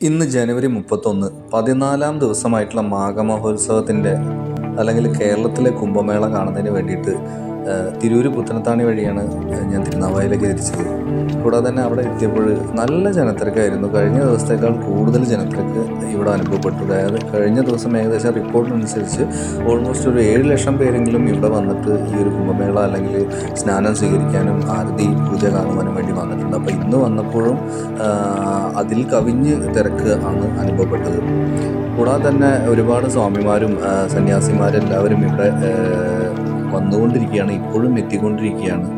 ഇന്ന് ജനുവരി മുപ്പത്തൊന്ന് പതിനാലാം ദിവസമായിട്ടുള്ള മാഘമഹോത്സവത്തിന്റെ അല്ലെങ്കിൽ കേരളത്തിലെ കുംഭമേള കാണുന്നതിന് വേണ്ടിയിട്ട് ആ, തിരൂര് പുത്തനത്താണി വഴിയാണ് ഞാൻ തിരുനാവായിലേക്ക് തിരിച്ചത്. കൂടാതെ തന്നെ അവിടെ എത്തിയപ്പോൾ നല്ല ജനത്തിരക്കായിരുന്നു. കഴിഞ്ഞ ദിവസത്തേക്കാൾ കൂടുതൽ ജനത്തിരക്ക് ഇവിടെ അനുഭവപ്പെട്ടു. അതായത് കഴിഞ്ഞ ദിവസം ഏകദേശം റിപ്പോർട്ടിനനുസരിച്ച് ഓൾമോസ്റ്റ് ഒരു ഏഴ് ലക്ഷം പേരെങ്കിലും ഇവിടെ വന്നിട്ട് ഈ ഒരു കുംഭമേള അല്ലെങ്കിൽ സ്നാനം സ്വീകരിക്കാനും ആരതി പൂജ കാണുവാനും വേണ്ടി വന്നിട്ടുണ്ട്. അപ്പോൾ ഇന്ന് വന്നപ്പോഴും അതിൽ കവിഞ്ഞ് തിരക്ക് ആണ് അനുഭവപ്പെട്ടത്. കൂടാതെ തന്നെ ഒരുപാട് സ്വാമിമാരും സന്യാസിമാരെല്ലാവരും ഇവിടെ വന്നുകൊണ്ടിരിക്കുകയാണ് ഇപ്പോഴും എത്തിക്കൊണ്ടിരിക്കുകയാണ്.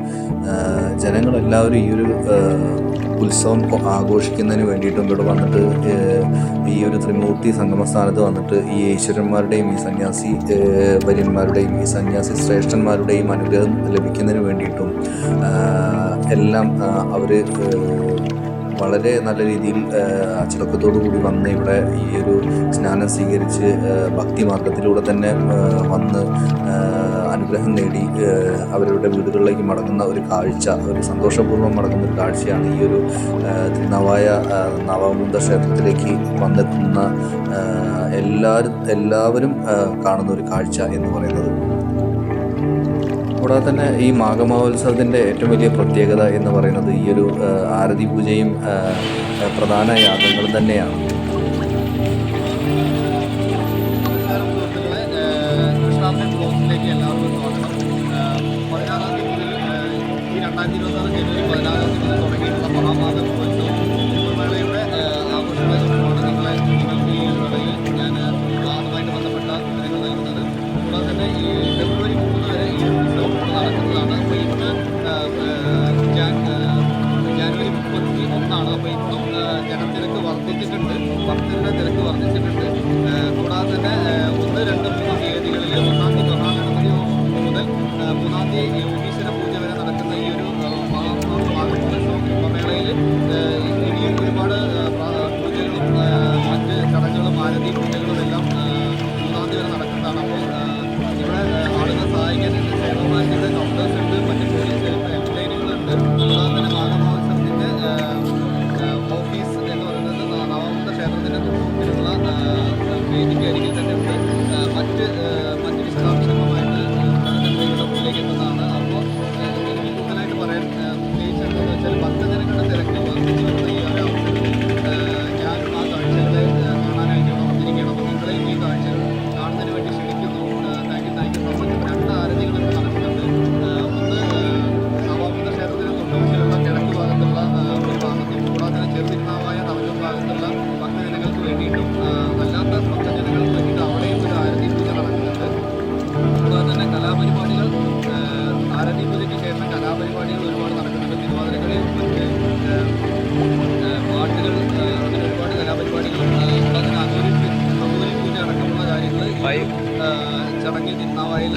ജനങ്ങളെല്ലാവരും ഈ ഒരു ഉത്സവം ആഘോഷിക്കുന്നതിന് വേണ്ടിയിട്ടും ഇവിടെ വന്നിട്ട് ഈ ഒരു ത്രിമൂർത്തി സംഗമസ്ഥാനത്ത് വന്നിട്ട് ഈ ഈശ്വരന്മാരുടെയും ഈ സന്യാസി വര്യന്മാരുടെയും ഈ സന്യാസി ശ്രേഷ്ഠന്മാരുടെയും അനുഗ്രഹം ലഭിക്കുന്നതിന് വേണ്ടിയിട്ടും എല്ലാം അവർ വളരെ നല്ല രീതിയിൽ അച്ചടക്കത്തോടു കൂടി വന്ന് ഇവിടെ ഈ ഒരു സ്നാനം സ്വീകരിച്ച് ഭക്തി മാർഗത്തിലൂടെ തന്നെ വന്ന് അനുഗ്രഹം നേടി അവരുടെ വീടുകളിലേക്ക് മടങ്ങുന്ന ഒരു കാഴ്ച ഒരു സന്തോഷപൂർവം മടങ്ങുന്ന ഒരു കാഴ്ചയാണ് ഈ ഒരു നവായ നവമുണ്ട ക്ഷേത്രത്തിലേക്ക് വന്നെത്തുന്ന എല്ലാവരും എല്ലാവരും കാണുന്ന ഒരു കാഴ്ച എന്ന് പറയുന്നത്. കൂടാതെ തന്നെ ഈ മാഘമഹോത്സവത്തിന്റെ ഏറ്റവും വലിയ പ്രത്യേകത എന്ന് പറയുന്നത് ഈ ഒരു ആരതി പൂജയും പ്രധാന യാഗങ്ങളും തന്നെയാണ്. രണ്ടായിരത്തി ഇരുപത്താറ് ജനുവരി പതിനാറാം തീയതി തുടങ്ങിയിട്ടുള്ള മഹാമാഘ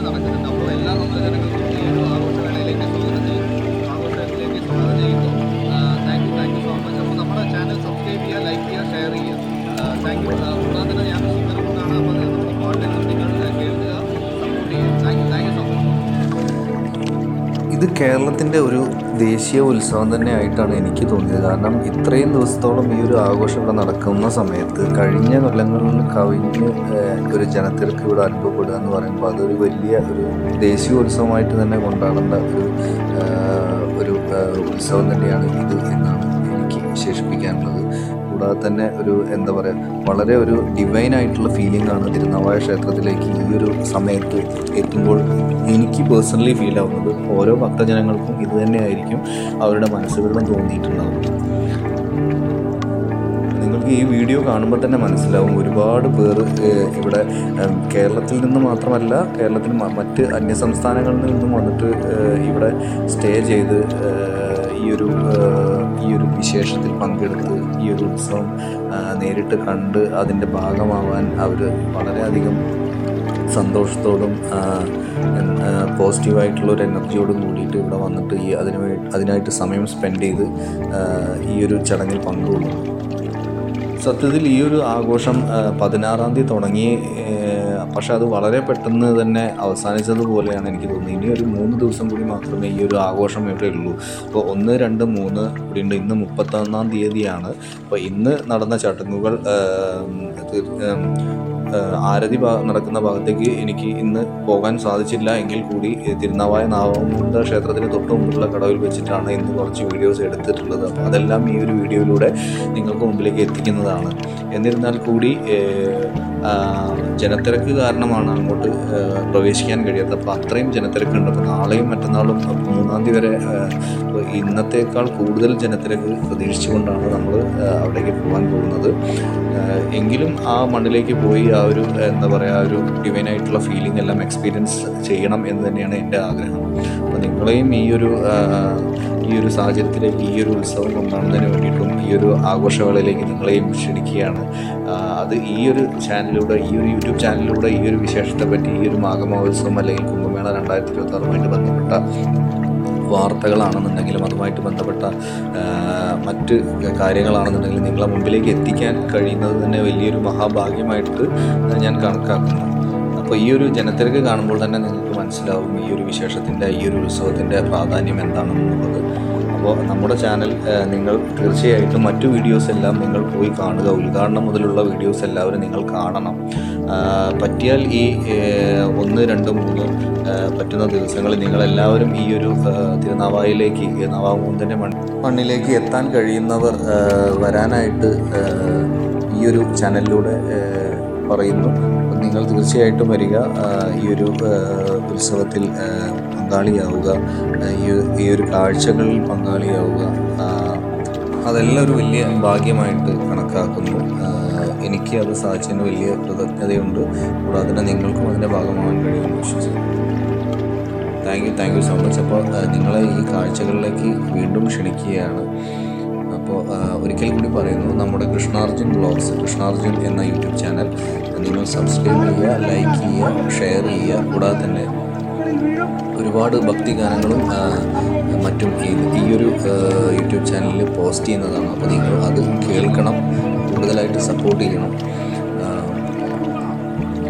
തിരുനാവായിൽ കേരളത്തിന്റെ ഒരു ദേശീയ ഉത്സവം തന്നെ ആയിട്ടാണ് എനിക്ക് തോന്നിയത്. കാരണം ഇത്രയും ദിവസത്തോളം ഈ ഒരു ആഘോഷം ഇവിടെ നടക്കുന്ന സമയത്ത് കഴിഞ്ഞ കൊല്ലങ്ങളിൽ കവിഞ്ഞ് ഒരു ജനത്തിരക്ക് ഇവിടെ അനുഭവപ്പെടുക എന്ന് പറയുമ്പോൾ അതൊരു വലിയ ഒരു ദേശീയ ഉത്സവമായിട്ട് തന്നെ കൊണ്ടാടേണ്ട ഒരു ഒരു ഉത്സവം തന്നെയാണ് ഇത് എന്നാണ് എനിക്ക് വിശേഷിപ്പിക്കാനുള്ളത്. കൂടാതെ തന്നെ ഒരു എന്താ പറയുക വളരെ ഒരു ഡിവൈൻ ആയിട്ടുള്ള ഫീലിംഗ് ആണ് തിരുനാവായ ക്ഷേത്രത്തിലേക്ക് ഈ ഒരു സമയത്ത് എത്തുമ്പോൾ എനിക്ക് പേഴ്സണലി ഫീൽ ആവുന്നത്. ഓരോ ഭക്തജനങ്ങൾക്കും ഇത് തന്നെയായിരിക്കും അവരുടെ മനസ്സുകളിലും തോന്നിയിട്ടുണ്ടാവും നിങ്ങൾക്ക് ഈ വീഡിയോ കാണുമ്പോൾ തന്നെ മനസ്സിലാവും ഒരുപാട് പേർ ഇവിടെ കേരളത്തിൽ നിന്ന് മാത്രമല്ല കേരളത്തിൽ മറ്റ് അന്യസംസ്ഥാനങ്ങളിൽ നിന്നും വന്നിട്ട് ഇവിടെ സ്റ്റേ ചെയ്ത് ഈ ഒരു ഈ ഒരു വിശേഷത്തിൽ പങ്കെടുത്ത് ഈ ഒരു ഉത്സവം നേരിട്ട് കണ്ട് അതിന്റെ ഭാഗമാവാൻ അവർ വളരെയധികം സന്തോഷത്തോടും പോസിറ്റീവായിട്ടുള്ള ഒരു എനർജിയോടും കൂടിയിട്ട് ഇവിടെ വന്നിട്ട് ഈ അതിന് അതിനായിട്ട് സമയം സ്പെൻഡ് ചെയ്ത് ഈ ഒരു ചടങ്ങിൽ പങ്കുകൊള്ളുന്നു. സത്യത്തിൽ ഈ ഒരു ആഘോഷം പതിനാറാം തീയതി തുടങ്ങി പക്ഷെ അത് വളരെ പെട്ടെന്ന് തന്നെ അവസാനിച്ചതുപോലെയാണ് എനിക്ക് തോന്നുന്നത്. ഇനി ഒരു മൂന്ന് ദിവസം കൂടി മാത്രമേ ഈ ഒരു ആഘോഷം ഇവിടെ ഉള്ളൂ. അപ്പോൾ ഒന്ന് രണ്ട് മൂന്ന് ഇവിടെ ഉണ്ട്. ഇന്ന് മുപ്പത്തൊന്നാം തീയതിയാണ്. അപ്പോൾ ഇന്ന് നടന്ന ചടങ്ങുകൾ ആരതി നടക്കുന്ന ഭാഗത്തേക്ക് എനിക്ക് ഇന്ന് പോകാൻ സാധിച്ചില്ല. എങ്കിൽ കൂടി തിരുനാവായ നാവമുണ്ട ക്ഷേത്രത്തിന് തൊട്ട് മുമ്പുള്ള കടവിൽ വെച്ചിട്ടാണ് ഇന്ന് കുറച്ച് വീഡിയോസ് എടുത്തിട്ടുള്ളത്. അപ്പോൾ അതെല്ലാം ഈ ഒരു വീഡിയോയിലൂടെ നിങ്ങൾക്ക് മുമ്പിലേക്ക് എത്തിക്കുന്നതാണ്. എന്നിരുന്നാൽ കൂടി ജനത്തിരക്ക് കാരണമാണ് അങ്ങോട്ട് പ്രവേശിക്കാൻ കഴിയാത്തത്. അപ്പോൾ അത്രയും ജനത്തിരക്കുണ്ട്. അപ്പോൾ നാളെയും മറ്റന്നാളും മൂന്നാം തീയതി വരെ ഇന്നത്തേക്കാൾ കൂടുതൽ ജനത്തിരക്ക് പ്രതീക്ഷിച്ചുകൊണ്ടാണ് നമ്മൾ അവിടേക്ക് പോകാൻ പോകുന്നത്. എങ്കിലും ആ മണ്ണിലേക്ക് പോയി ആ ഒരു എന്താ പറയുക ഒരു ഡിവൈനായിട്ടുള്ള ഫീലിംഗ് എല്ലാം എക്സ്പീരിയൻസ് ചെയ്യണം എന്ന് തന്നെയാണ് എന്റെ ആഗ്രഹം. അപ്പോൾ നിങ്ങളെയും ഈ ഒരു ഈ ഒരു സാഹചര്യത്തിലേക്ക് ഈ ഒരു ഉത്സവം കൊണ്ടാടുന്നതിന് വേണ്ടിയിട്ടും ഈ ഒരു ആഘോഷവേളയിലേക്ക് നിങ്ങളെയും ക്ഷണിക്കുകയാണ്. അത് ഈ ഒരു ചാനലിലൂടെ ഈ ഒരു യൂട്യൂബ് ചാനലിലൂടെ ഈ ഒരു വിശേഷത്തെ പറ്റി ഈ ഒരു മാഘമഹോത്സവം അല്ലെങ്കിൽ കുംഭമേള രണ്ടായിരത്തി ഇരുപത്തി ബന്ധപ്പെട്ട വാർത്തകളാണെന്നുണ്ടെങ്കിലും അതുമായിട്ട് ബന്ധപ്പെട്ട മറ്റ് കാര്യങ്ങളാണെന്നുണ്ടെങ്കിലും നിങ്ങളെ മുമ്പിലേക്ക് എത്തിക്കാൻ കഴിയുന്നത് തന്നെ വലിയൊരു മഹാഭാഗ്യമായിട്ട് ഞാൻ കണക്കാക്കുന്നു. അപ്പോൾ ഈ ഒരു ജനത്തിരക്ക് കാണുമ്പോൾ തന്നെ നിങ്ങൾക്ക് മനസ്സിലാവും ഈ ഒരു വിശേഷത്തിന്റെ ഈ ഒരു ഉത്സവത്തിന്റെ പ്രാധാന്യം എന്താണെന്നുള്ളത്. അപ്പോൾ നമ്മുടെ ചാനൽ നിങ്ങൾ തീർച്ചയായിട്ടും മറ്റു വീഡിയോസ് എല്ലാം നിങ്ങൾ പോയി കാണുക. ഉദ്ഘാടനം മുതലുള്ള വീഡിയോസ് എല്ലാവരും നിങ്ങൾ കാണണം. പറ്റിയാൽ ഈ ഒന്ന് രണ്ട് മൂന്ന് പറ്റുന്ന ദിവസങ്ങളിൽ നിങ്ങളെല്ലാവരും ഈ ഒരു തിരുനാവായിലേക്ക് നവാമൂന്തന്റെ മൺ മണ്ണിലേക്ക് എത്താൻ കഴിയുന്നവർ വരാനായിട്ട് ഈ ഒരു ചാനലിലൂടെ പറയുന്നു. നിങ്ങൾ തീർച്ചയായിട്ടും വരിക. ഈ ഒരു ഉത്സവത്തിൽ പങ്കാളിയാവുക. ഈ ഒരു- കാഴ്ചകളിൽ പങ്കാളിയാവുക. അതെല്ലാം ഒരു വലിയ ഭാഗ്യമായിട്ട് കണക്കാക്കുന്നു. എനിക്ക് അത് സാധിച്ചതിന് വലിയ കൃതജ്ഞതയുണ്ട്. കൂടാതെ തന്നെ നിങ്ങൾക്കും അതിന്റെ ഭാഗമാകാൻ വിശ്വസിക്കുന്നു. Thank you thank you so much. അപ്പോൾ നിങ്ങളെ ഈ കാഴ്ചകളിലേക്ക് വീണ്ടും ക്ഷണിക്കുകയാണ്. അപ്പോൾ ഒരിക്കൽ കൂടി പറയുന്നു നമ്മുടെ കൃഷ്ണാർജുൻ ബ്ലോഗ്സ് കൃഷ്ണാർജുൻ എന്ന യൂട്യൂബ് ചാനൽ നിങ്ങൾ സബ്സ്ക്രൈബ് ചെയ്യുക ലൈക്ക് ചെയ്യുക ഷെയർ ചെയ്യുക കൂടാതെ തന്നെ ഒരുപാട് ഭക്തിഗാനങ്ങളും ഗാനങ്ങളും മറ്റും ഈ ഒരു യൂട്യൂബ് ചാനലിൽ പോസ്റ്റ് ചെയ്യുന്നതാണ്. അപ്പോൾ നിങ്ങൾ അത് കേൾക്കണം കൂടുതലായിട്ട് സപ്പോർട്ട് ചെയ്യണം.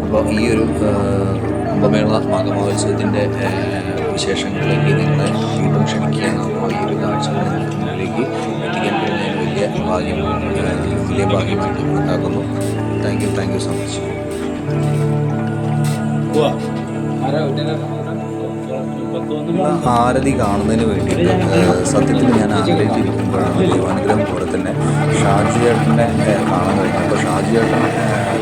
അപ്പോൾ ഈ ഒരു കുംഭമേള മാഘമഹോത്സവത്തിന്റെ വിശേഷങ്ങളിലേക്ക് നിങ്ങളെ വീണ്ടും ക്ഷണിക്കുകയാണ്. അപ്പോൾ ഈ ഒരു കാഴ്ചകൾ വലിയ ഭാഗ്യം വലിയ ഭാഗ്യമായിട്ട് കണക്കാക്കുന്നു thank you thank you so much ആരതി കാണുന്നതിന് വേണ്ടിയിട്ട് സത്യത്തിൽ ഞാൻ ആഗ്രഹിച്ചിരിക്കുമ്പോഴാണ് ദൈവാനുഗ്രഹം പോലെ തന്നെ ഷാജി ചേട്ടനെ കാണാൻ കഴിഞ്ഞു അപ്പോൾ ഷാജി ചേട്ടൻ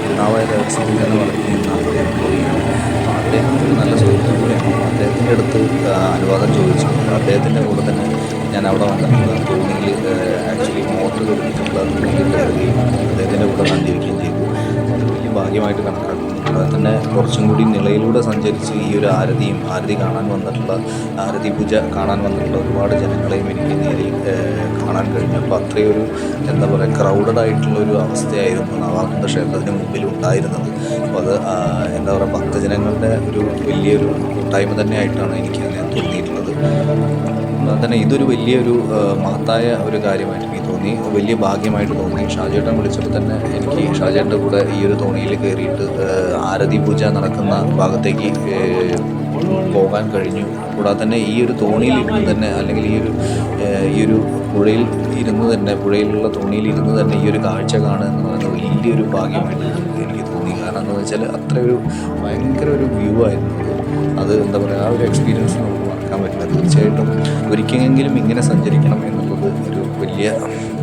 പിതാവായ ദേവസ്വത്തിൽ എന്ന് പറയുന്ന അദ്ദേഹം പോവുകയാണ് അപ്പോൾ അദ്ദേഹം ഒരു നല്ല സുഹൃത്തും കൂടിയാണ് അദ്ദേഹത്തിന്റെ അടുത്ത് അനുവാദം ചോദിച്ചു. അദ്ദേഹത്തിന്റെ കൂടെ തന്നെ ഞാൻ അവിടെ വന്നിട്ടുണ്ട്. തോണിയിൽ അദ്ദേഹത്തിന്റെ കൂടെ സഞ്ചരിക്കുകയും ചെയ്തു. അത് വലിയ ഭാഗ്യമായിട്ട് കണക്കാക്കുന്നു. അതുപോലെ തന്നെ കുറച്ചും കൂടി നിലയിലൂടെ സഞ്ചരിച്ച് ഈ ഒരു ആരതിയും ആരതി കാണാൻ വന്നിട്ടുള്ള ആരതി പൂജ കാണാൻ വന്നിട്ടുള്ള ഒരുപാട് ജനങ്ങളെയും എനിക്ക് നേരിൽ കാണാൻ കഴിഞ്ഞു. അപ്പോൾ അത്രയും ഒരു എന്താ പറയുക ക്രൗഡഡ് ആയിട്ടുള്ള ഒരു അവസ്ഥയായിരുന്നു നവാനന്ദ ക്ഷേത്രത്തിന് മുമ്പിൽ ഉണ്ടായിരുന്നത്. അപ്പോൾ അത് എന്താ പറയുക ഭക്തജനങ്ങളുടെ ഒരു വലിയൊരു കൂട്ടായ്മ തന്നെയായിട്ടാണ് എനിക്ക് തോന്നിയിട്ടുള്ളത്. തന്നെ ഇതൊരു വലിയൊരു മഹത്തായ ഒരു കാര്യമായിട്ട് എനിക്ക് തോന്നി. വലിയ ഭാഗ്യമായിട്ട് തോന്നി. ഷാജേട്ടൻ വിളിച്ചപ്പോൾ തന്നെ എനിക്ക് ഷാജേട്ടന്റെ കൂടെ ഈ ഒരു തോണിയിൽ കയറിയിട്ട് ആരതി പൂജ നടക്കുന്ന ഭാഗത്തേക്ക് പോകാൻ കഴിഞ്ഞു. കൂടാതെ തന്നെ ഈ ഒരു തോണിയിൽ ഇരുന്ന് തന്നെ അല്ലെങ്കിൽ ഈ ഒരു ഈ ഒരു പുഴയിൽ ഇരുന്ന് തന്നെ പുഴയിലുള്ള തോണിയിൽ ഇരുന്ന് തന്നെ ഈ ഒരു കാഴ്ച കാണുക എന്ന് പറയുന്നത് വലിയൊരു ഭാഗ്യമായിട്ട് എനിക്ക് തോന്നി. കാരണം എന്താണെന്ന് വെച്ചാൽ അത്ര ഒരു ഭയങ്കര ഒരു വ്യൂ ആയിരുന്നു. അത് എന്താ പറയുക ആ ഒരു എക്സ്പീരിയൻസ് നമുക്ക് മറക്കാൻ പറ്റില്ല. തീർച്ചയായിട്ടും ഒരിക്കലെങ്കിലും ഇങ്ങനെ സഞ്ചരിക്കണം എന്നുള്ളത് ഒരു വലിയ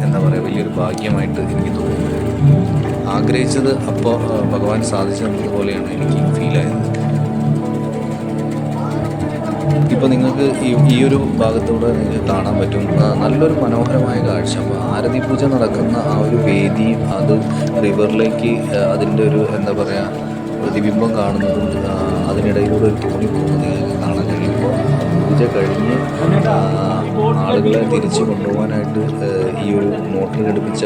എന്താ പറയുക വലിയൊരു ഭാഗ്യമായിട്ട് എനിക്ക് തോന്നുന്നു. ആഗ്രഹിച്ചത് അപ്പോൾ ഭഗവാൻ സാധിച്ചു തന്നതുപോലെയാണ് എനിക്ക് ഫീലായത് ഇപ്പോൾ നിങ്ങൾക്ക് ഈ ഈ ഒരു ഭാഗത്തൂടെ നിങ്ങൾക്ക് കാണാൻ പറ്റും. നല്ലൊരു മനോഹരമായ കാഴ്ച. അപ്പോൾ ആരതി പൂജ നടക്കുന്ന ആ ഒരു വേദിയും അത് റിവറിലേക്ക് അതിന്റെ ഒരു എന്താ പറയുക പ്രതിബിംബം കാണുന്നതും അതിനിടയിലൂടെ ഒരു തോന്നി പോകുന്നത് പൂജ കഴിഞ്ഞ് ആളുകളെ തിരിച്ചു കൊണ്ടുപോകാനായിട്ട് ഈ ഒരു മോട്ടർ ഘടിപ്പിച്ച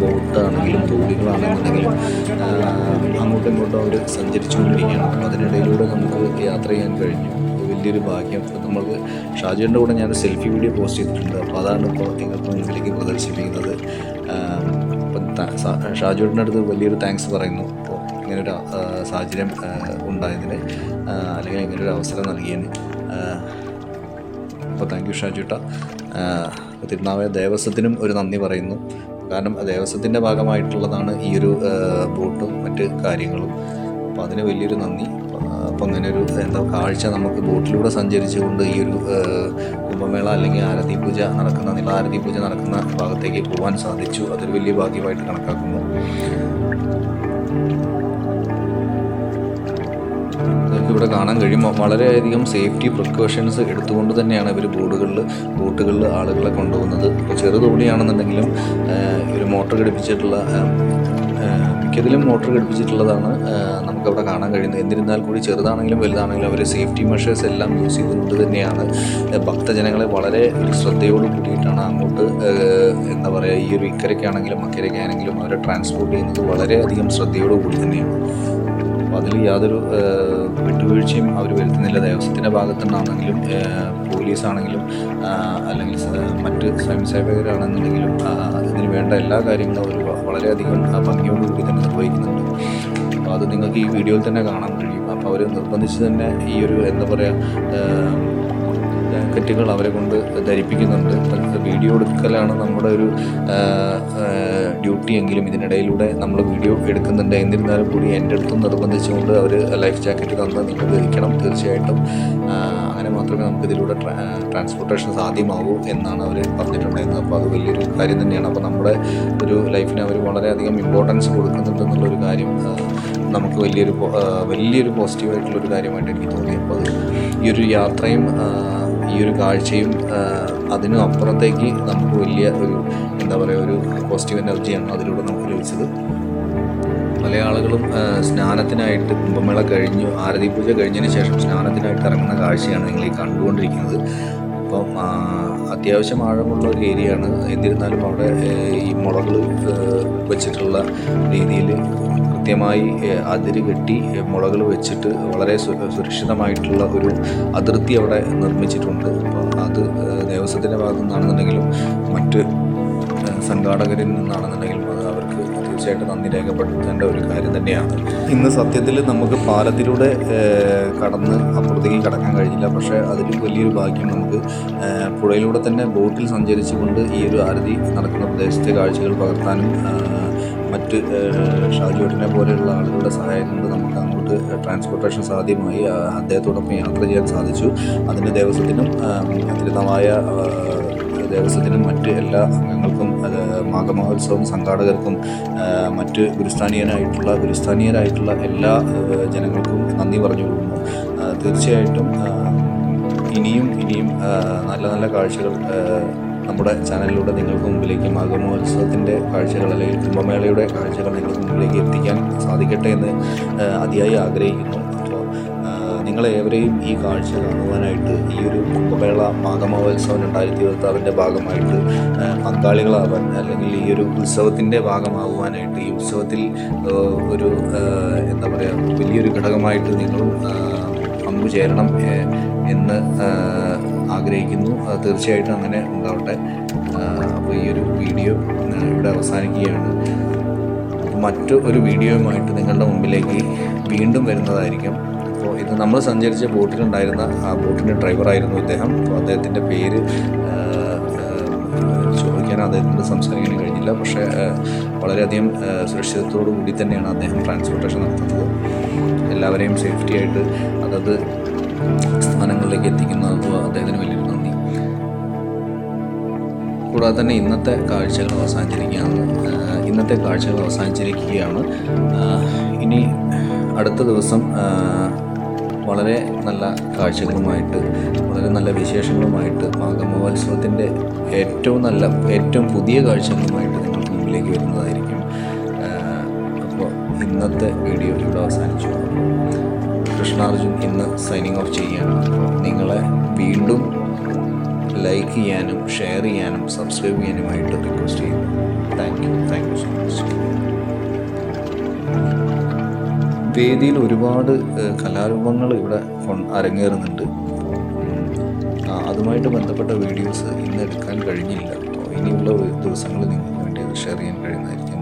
ബോട്ടാണെങ്കിലും തോണികളാണെന്നുണ്ടെങ്കിലും ആ, അങ്ങോട്ടും ഇങ്ങോട്ടും അവർ സഞ്ചരിച്ചുകൊണ്ടിരിക്കുകയാണ്. അപ്പോൾ അതിനിടയിലൂടെ നമുക്ക് യാത്ര ചെയ്യാൻ കഴിഞ്ഞു. വലിയൊരു ഭാഗ്യം. നമ്മൾക്ക് ഷാജുവിന്റെ കൂടെ ഞാൻ സെൽഫി വീഡിയോ പോസ്റ്റ് ചെയ്തിട്ടുണ്ട്. അപ്പോൾ അതാണ് ഇപ്പോൾ നിങ്ങൾക്ക് മുന്നിലേക്ക് പ്രദർശിപ്പിക്കുന്നത്. അപ്പം ഷാജുവിന്റെ അടുത്ത് വലിയൊരു താങ്ക്സ് പറയുന്നു. ഇങ്ങനൊരു സാഹചര്യം ഉണ്ടായതിന് അല്ലെങ്കിൽ ഇങ്ങനൊരു അവസരം നൽകിയതിന് അപ്പോൾ താങ്ക് യു ഷാജുട്ട തിരുനാവായ ദേവസ്വത്തിനും ഒരു നന്ദി പറയുന്നു. കാരണം ദേവസ്വത്തിന്റെ ഭാഗമായിട്ടുള്ളതാണ് ഈ ഒരു ബോട്ടും മറ്റ് കാര്യങ്ങളും. അപ്പോൾ അതിന് വലിയൊരു നന്ദി. അപ്പോൾ അങ്ങനെ ഒരു എന്താ കാഴ്ച നമുക്ക് ബോട്ടിലൂടെ സഞ്ചരിച്ചുകൊണ്ട് ഈ ഒരു കുംഭമേള അല്ലെങ്കിൽ ആരതി പൂജ നടക്കുന്ന നില ആരതി പൂജ നടക്കുന്ന ഭാഗത്തേക്ക് പോകാൻ സാധിച്ചു. അതൊരു വലിയ ഭാഗ്യമായിട്ട് കണക്കാക്കുന്നു. നിങ്ങൾക്ക് ഇവിടെ കാണാൻ കഴിയുമ്പോൾ വളരെയധികം സേഫ്റ്റി പ്രിക്കോഷൻസ് എടുത്തുകൊണ്ട് തന്നെയാണ് ഇവർ ബോർഡുകളിൽ ബോട്ടുകളിൽ ആളുകളെ കൊണ്ടുപോകുന്നത്. ഇപ്പോൾ ചെറുതോണിയാണെന്നുണ്ടെങ്കിലും ഒരു മോട്ടർ ഘടിപ്പിച്ചിട്ടുള്ള മിക്കതിലും മോട്ടർ ഘടിപ്പിച്ചിട്ടുള്ളതാണ് നമുക്കവിടെ കാണാൻ കഴിയുന്നത്. എന്നിരുന്നാൽ കൂടി ചെറുതാണെങ്കിലും വലുതാണെങ്കിലും അവർ സേഫ്റ്റി മെഷേഴ്സ് എല്ലാം യൂസ് ചെയ്തുകൊണ്ട് തന്നെയാണ് ഭക്തജനങ്ങളെ വളരെ ഒരു ശ്രദ്ധയോട് കൂടിയിട്ടാണ് അങ്ങോട്ട് എന്താ പറയുക ഈ ഒരു ഇക്കരയ്ക്കാണെങ്കിലും അക്കരയ്ക്കാണെങ്കിലും അവരെ ട്രാൻസ്പോർട്ട് ചെയ്യുന്നത് വളരെയധികം ശ്രദ്ധയോട് കൂടി തന്നെയാണ്. അപ്പോൾ അതിൽ യാതൊരു വിട്ടുവീഴ്ചയും അവർ വരുത്തുന്നില്ല. ദേവസ്വത്തിന്റെ ഭാഗത്തു നിന്നാണെങ്കിലും ഏഹ്, പോലീസാണെങ്കിലും അല്ലെങ്കിൽ മറ്റ് സ്വയംസേവകരാണെന്നുണ്ടെങ്കിലും സേവകരാണെന്നുണ്ടെങ്കിലും അതിന് വേണ്ട എല്ലാ കാര്യങ്ങളും അവർ വളരെയധികം ഭംഗിയോടുകൂടി തന്നെ നിർവഹിക്കുന്നുണ്ട്. അപ്പോൾ അത് നിങ്ങൾക്ക് ഈ വീഡിയോയിൽ തന്നെ കാണാൻ കഴിയും. അപ്പോൾ അവർ നിർബന്ധിച്ച് തന്നെ ഈ ഒരു എന്താ പറയുക ജാക്കറ്റുകൾ അവരെ കൊണ്ട് ധരിപ്പിക്കുന്നുണ്ട്. വീഡിയോ എടുക്കലാണ് നമ്മുടെ ഒരു ഡ്യൂട്ടി എങ്കിലും ഇതിനിടയിലൂടെ നമ്മൾ വീഡിയോ എടുക്കുന്നുണ്ട്. എന്നിരുന്നാലും കൂടി എന്റെ അടുത്തും നിർബന്ധിച്ചുകൊണ്ട് അവർ ലൈഫ് ജാക്കറ്റ് തന്ന് നിങ്ങൾ ധരിക്കണം തീർച്ചയായിട്ടും. അങ്ങനെ മാത്രമേ നമുക്ക് ഇതിലൂടെ ട്രാൻസ്പോർട്ടേഷൻ സാധ്യമാകൂ എന്നാണ് അവർ പറഞ്ഞിട്ടുണ്ടായിരുന്നത്. അപ്പോൾ അത് വലിയൊരു കാര്യം തന്നെയാണ്. അപ്പോൾ നമ്മുടെ ഒരു ലൈഫിന് അവർ വളരെയധികം ഇമ്പോർട്ടൻസ് കൊടുക്കുന്നുണ്ട് എന്നുള്ളൊരു കാര്യം നമുക്ക് വലിയൊരു വലിയൊരു പോസിറ്റീവായിട്ടുള്ളൊരു കാര്യമായിട്ട് എനിക്ക് തോന്നി. അപ്പോൾ ഈ ഒരു യാത്രയും ഈ ഒരു കാഴ്ചയും അതിനും അപ്പുറത്തേക്ക് നമുക്ക് വലിയ ഒരു എന്താ പറയുക ഒരു പോസിറ്റീവ് എനർജിയാണ് അതിലൂടെ നമുക്ക് ലഭിച്ചത്. മലയാളികളും സ്നാനത്തിനായിട്ട് കുംഭമേള കഴിഞ്ഞു ആരതി പൂജ കഴിഞ്ഞതിന് ശേഷം സ്നാനത്തിനായിട്ട് ഇറങ്ങുന്ന കാഴ്ചയാണ് നിങ്ങൾ ഈ കണ്ടുകൊണ്ടിരിക്കുന്നത്. അപ്പം അത്യാവശ്യം ആഴമുള്ള ഒരു ഏരിയയാണ്. എന്നിരുന്നാലും അവിടെ ഈ മുളകൾ വെച്ചിട്ടുള്ള രീതിയിൽ കൃത്യമായി അതിരി കെട്ടി മുളകൾ വെച്ചിട്ട് വളരെ സുരക്ഷിതമായിട്ടുള്ള ഒരു അതിർത്തി അവിടെ നിർമ്മിച്ചിട്ടുണ്ട്. അപ്പോൾ അത് ദേവസ്വത്തിന്റെ ഭാഗത്തു നിന്നാണെന്നുണ്ടെങ്കിലും മറ്റ് സംഘാടകരിൽ നിന്നാണെന്നുണ്ടെങ്കിലും അത് അവർക്ക് തീർച്ചയായിട്ടും നന്ദി രേഖപ്പെടുത്തേണ്ട ഒരു കാര്യം തന്നെയാണ്. ഇന്ന് സത്യത്തിൽ നമുക്ക് പാലത്തിലൂടെ കടന്ന് അപ്പുറത്തേക്ക് കടക്കാൻ കഴിഞ്ഞില്ല. പക്ഷേ അതിൽ വലിയൊരു ഭാഗ്യം നമുക്ക് പുഴയിലൂടെ തന്നെ ബോട്ടിൽ സഞ്ചരിച്ചുകൊണ്ട് ഈ ഒരു ആരതി നടക്കുന്ന പ്രദേശത്തെ കാഴ്ചകൾ പകർത്താനും മറ്റ് ഏഹ്, പോലെയുള്ള ആളുകളുടെ സഹായം കൊണ്ട് നമുക്ക് അങ്ങോട്ട് ട്രാൻസ്പോർട്ടേഷൻ സാധ്യമായി അദ്ദേഹത്തോടൊപ്പം യാത്ര ചെയ്യാൻ സാധിച്ചു. അതിന് ദേവസ്വത്തിനും അതിരുതമായ ദേവസ്വത്തിനും മറ്റ് എല്ലാ അംഗങ്ങൾക്കും മാഘമഹോത്സവം സംഘാടകർക്കും മറ്റ് ഗുരുസ്ഥാനീയനായിട്ടുള്ള ഗുരുസ്ഥാനീയരായിട്ടുള്ള എല്ലാ ജനങ്ങൾക്കും നന്ദി പറഞ്ഞു കൊടുക്കുന്നു തീർച്ചയായിട്ടും ഇനിയും ഇനിയും നല്ല നല്ല കാഴ്ചകൾ നമ്മുടെ ചാനലിലൂടെ നിങ്ങൾക്ക് മുമ്പിലേക്ക് മാഘമഹോത്സവത്തിന്റെ കാഴ്ചകൾ അല്ലെങ്കിൽ കുംഭമേളയുടെ കാഴ്ചകൾ നിങ്ങൾക്ക് മുമ്പിലേക്ക് എത്തിക്കാൻ സാധിക്കട്ടെ എന്ന് അതിയായി ആഗ്രഹിക്കുന്നു. അപ്പോൾ ആ, നിങ്ങളെ ഏവരെയും ഈ കാഴ്ച കാണുവാനായിട്ട് ഈ ഒരു കുംഭമേള മാഘമഹോത്സവം രണ്ടായിരത്തി ഇരുപത്തി ആറിന്റെ ഭാഗമായിട്ട് പങ്കാളികളാവാൻ അല്ലെങ്കിൽ ഈ ഒരു ഉത്സവത്തിന്റെ ഭാഗമാകുവാനായിട്ട് ഈ ഉത്സവത്തിൽ ഒരു എന്താ പറയുക വലിയൊരു ഘടകമായിട്ട് നിങ്ങളും പങ്കുചേരണം എന്ന് ആഗ്രഹിക്കുന്നു. തീർച്ചയായിട്ടും അങ്ങനെ ഉണ്ടാവട്ടെ. അപ്പോൾ ഈ ഒരു വീഡിയോ ഇവിടെ അവസാനിക്കുകയാണ്. മറ്റു ഒരു വീഡിയോയുമായിട്ട് നിങ്ങളുടെ മുമ്പിലേക്ക് വീണ്ടും വരുന്നതായിരിക്കും. അപ്പോൾ ഇത് നമ്മൾ സഞ്ചരിച്ച ബോട്ടിലുണ്ടായിരുന്ന ആ ബോട്ടിന്റെ ഡ്രൈവറായിരുന്നു ഇദ്ദേഹം. അപ്പോൾ അദ്ദേഹത്തിന്റെ പേര് ചോദിക്കാൻ അദ്ദേഹത്തിന്റെ സംസാരിക്കാൻ കഴിഞ്ഞില്ല. പക്ഷേ വളരെയധികം സുരക്ഷിതത്തോടു കൂടി തന്നെയാണ് അദ്ദേഹം ട്രാൻസ്പോർട്ടേഷൻ നടത്തുന്നത്. എല്ലാവരെയും സേഫ്റ്റി ആയിട്ട് അതത് സ്ഥാനങ്ങളിലേക്ക് എത്തിക്കുന്നത് അദ്ദേഹത്തിന് വലിയ നന്ദി. കൂടാതെ തന്നെ ഇന്നത്തെ കാഴ്ചകൾ അവസാനിച്ചിരിക്കുകയാണ് ഇന്നത്തെ കാഴ്ചകൾ അവസാനിച്ചിരിക്കുകയാണ്. ഇനി അടുത്ത ദിവസം വളരെ നല്ല കാഴ്ചകളുമായിട്ട് വളരെ നല്ല വിശേഷങ്ങളുമായിട്ട് മാഘമഹോത്സവത്തിന്റെ ഏറ്റവും നല്ല ഏറ്റവും പുതിയ കാഴ്ചകളുമായിട്ട് നിങ്ങൾക്ക് മുമ്പിലേക്ക് വരുന്നതായിരിക്കും. അപ്പോൾ ഇന്നത്തെ വീഡിയോ ഇവിടെ അവസാനിച്ചു. കൃഷ്ണാർജുൻ ഇന്ന് സൈനിങ് ഓഫ് അപ്പോൾ നിങ്ങളെ വീണ്ടും ലൈക്ക് ചെയ്യാനും ഷെയർ ചെയ്യാനും സബ്സ്ക്രൈബ് ചെയ്യാനുമായിട്ട് റിക്വസ്റ്റ് ചെയ്യുന്നു. Thank you thank you so much വേദിയിൽ ഒരുപാട് കലാരൂപങ്ങൾ ഇവിടെ അരങ്ങേറുന്നുണ്ട്. അതുമായിട്ട് ബന്ധപ്പെട്ട വീഡിയോസ് ഇന്ന് എടുക്കാൻ കഴിഞ്ഞില്ല. അപ്പോൾ ഇനിയുള്ള ദിവസങ്ങളിൽ നിങ്ങൾക്ക് വേണ്ടി അത് ഷെയർ ചെയ്യാൻ കഴിയുന്നതായിരിക്കും.